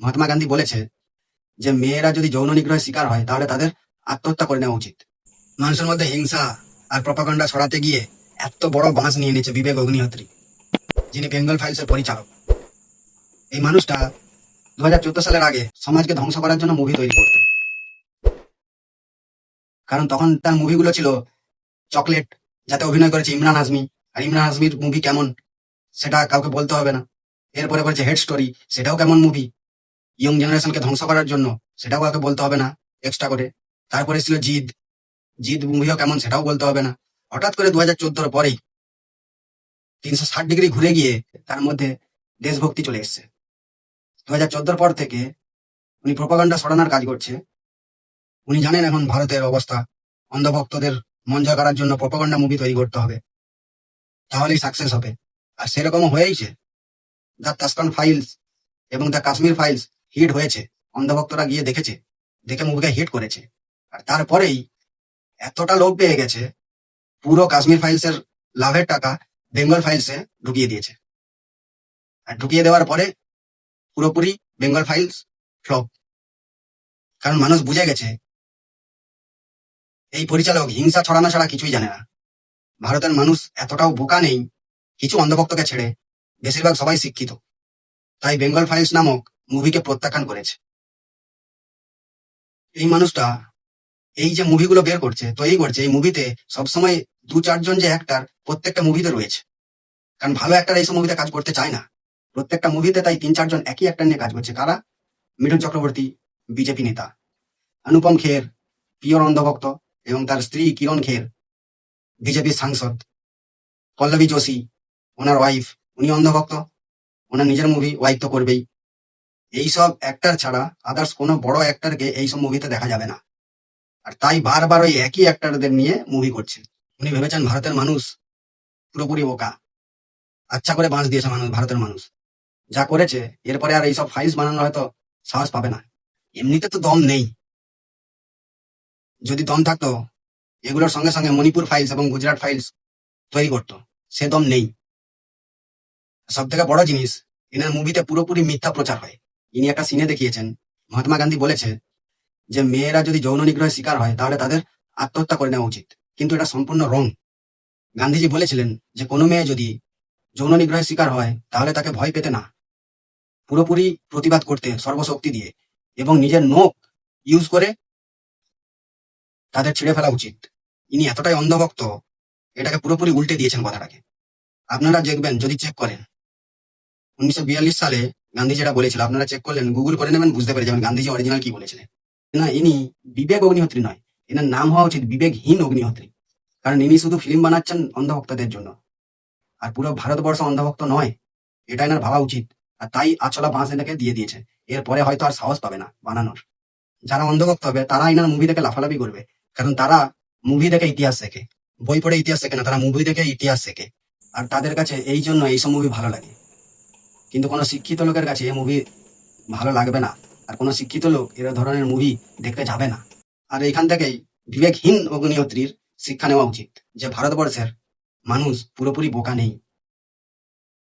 মহাত্মা গান্ধী বলেছে যে, মেয়েরা যদি যৌন নিগ্রহের শিকার হয়, তাহলে তাদের আত্মহত্যা করে নেওয়া উচিত। মানুষের মধ্যে হিংসা আর প্রপাগন্ডা ছড়াতে গিয়ে এত বড় বাঁশ নিয়ে নিয়েছে বিবেক অগ্নিহোত্রী, যিনি বেঙ্গল ফাইলসের পরিচালক। এই মানুষটা দুহাজার চোদ্দ সালের আগে সমাজকে ধ্বংস করার জন্য মুভি তৈরি করতো। কারণ তখন তার মুভিগুলো ছিল চকলেট, যাতে অভিনয় করেছে ইমরান হাজমি আর ইমরান হাজমির মুভি কেমন, সেটা কাউকে বলতে হবে না। এরপরে করেছে হেড স্টোরি সেটাও কেমন মুভি ইয়ং জেনারেশনকে ধ্বংস করার জন্য, সেটাও কাউকে বলতে হবে না এক্সট্রা করে। তারপরে ছিল জিদ। জিদ মুভিও কেমন সেটাও বলতে হবে না। হঠাৎ করে দু হাজার চোদ্দোর পরেই তিনশো ষাট ডিগ্রি ঘুরে গিয়ে তার মধ্যে দেশভক্তি চলে এসছে। দু হাজার চোদ্দোর পর থেকে উনি প্রপাগান্ডা সরানোর কাজ করছে। উনি জানেন এখন ভারতের অবস্থা। অন্ধভক্তদের মন জয় করার জন্য প্রপাগান্ডা মুভি তৈরি করতে হবে। তাহলেই সাকসেস হবে। আর সেরকমও হয়েইছে দ্য তাস্কান ফাইলস এবং দ্য কাশ্মীর ফাইলস হিট হয়েছে, অন্ধভক্তরা গিয়ে দেখেছে, দেখে মুভিকে হিট করেছে। আর তারপরেই এতটা লোক পেয়ে গেছে, পুরো কাশ্মীর ফাইলসের লাভের টাকা বেঙ্গল ফাইলসে ঢুকিয়ে দিয়েছে। আর ঢুকিয়ে দেওয়ার পরে পুরোপুরি বেঙ্গল ফাইলস ফ্লপ। কারণ মানুষ বুঝে গেছে, এই পরিচালক হিংসা ছড়ানো ছাড়া কিছুই জানে না। ভারতের মানুষ এতটাও বোকা নেই, কিছু অন্ধভক্তকে ছেড়ে বেশিরভাগ সবাই শিক্ষিত। তাই বেঙ্গল ফাইলস নামক মুভিকে প্রত্যাখ্যান করেছে। এই মানুষটা এই যে মুভিগুলো বের করছে তৈরি করছে, এই মুভিতে সবসময় দু চারজন যে অ্যাক্টার প্রত্যেকটা মুভিতে রয়েছে। কারণ ভালো অ্যাক্টার এইসব মুভিতে কাজ করতে চায় না। প্রত্যেকটা মুভিতে তাই তিন চারজন একই অ্যাক্টার নিয়ে কাজ করছে। কারা? মিঠুন চক্রবর্তী, বিজেপি নেতা। অনুপম খের, পিওর অন্ধভক্ত এবং তার স্ত্রী কিরণ খের, বিজেপির সাংসদ। পল্লবী যোশী, ওনার ওয়াইফ উনি অন্ধভক্ত। ওনার নিজের মুভি ওয়াইফ তো করবেই। এইসব অ্যাক্টার ছাড়া আদার্স কোনো বড় অ্যাক্টারকে এইসব মুভিতে দেখা যাবে না। আর তাই বারবার ওই একই অ্যাক্টারদের নিয়ে মুভি করছে। উনি ভেবেছেন ভারতের মানুষ পুরোপুরি বোকা। আচ্ছা করে বাঁশ দিয়েছে মানুষ, ভারতের মানুষ। যা করেছে, এরপরে আর এইসব ফাইলস বানানো হয়তো সাহস পাবে না। এমনিতে তো দম নেই। যদি দম থাকতো, এগুলোর সঙ্গে সঙ্গে মণিপুর ফাইলস এবং গুজরাট ফাইলস তৈরি করতো। সে দম নেই। সব থেকে বড় জিনিস, এনার মুভিতে পুরোপুরি মিথ্যা প্রচার হয়। ইনি একটা সিনে দেখিয়েছেন। মহাত্মা গান্ধী বলেছে যে, মেয়েরা যদি যৌন নিগ্রহের শিকার হয়, তাহলে তাদের আত্মহত্যা করে নেওয়া উচিত। কিন্তু এটা সম্পূর্ণ রং। গান্ধীজি বলেছিলেন যে, কোনো মেয়ে যদি যৌন নিগ্রহের শিকার হয়, তাহলে তাকে ভয় পেতে না। পুরোপুরি প্রতিবাদ করতে, সর্বশক্তি দিয়ে এবং নিজের নোখ ইউজ করে তাদের ছেড়ে ফেলা উচিত। ইনি এতটাই অন্ধভক্ত, এটাকে পুরোপুরি উল্টে দিয়েছেন কথাটাকে। আপনারা দেখবেন, যদি চেক করেন, উনিশশো বিয়াল্লিশ সালে গান্ধী যেটা বলেছিল, আপনারা চেক করলেন গুগল করে নেবেন, বুঝতে পেরে যাবেন গান্ধীজি অরিজিনাল কি বলেছিলেন। না, ইনি বিবেক অগ্নিহোত্রী নয়, এনার নাম হওয়া উচিত বিবেকহীন অগ্নিহোত্রী, কারণ ইনি শুধু ফিল্ম বানাচ্ছেন অন্ধভক্তদের জন্য। আর পুরো ভারতবর্ষ অন্ধভক্ত নয়, এটা এনার ভাবা উচিত, আর তাই আচলা বাঁশ এনাকে দিয়ে দিয়েছে। এরপরে হয়তো আর সাহস পাবে না বানানোর। যারা অন্ধভক্ত হবে, তারা এনার মুভি দেখে লাফালাফি করবে, কারণ তারা মুভি দেখে ইতিহাস শেখে। বই পড়ে ইতিহাস শেখে না, তারা মুভি দেখে ইতিহাস শেখে। আর তাদের কাছে এই জন্য এইসব মুভি ভালো লাগে। কিন্তু কোনো শিক্ষিত লোকের কাছে এই মুভি ভালো লাগবে না। আর কোনো শিক্ষিত লোক এর ধরনের মুভি দেখতে যাবে না। আর এইখান থেকেই বিবেকহীন অগ্নিহত্রীর শিক্ষা নেওয়া উচিত, যে ভারতবর্ষের মানুষ পুরোপুরি বোকা নেই।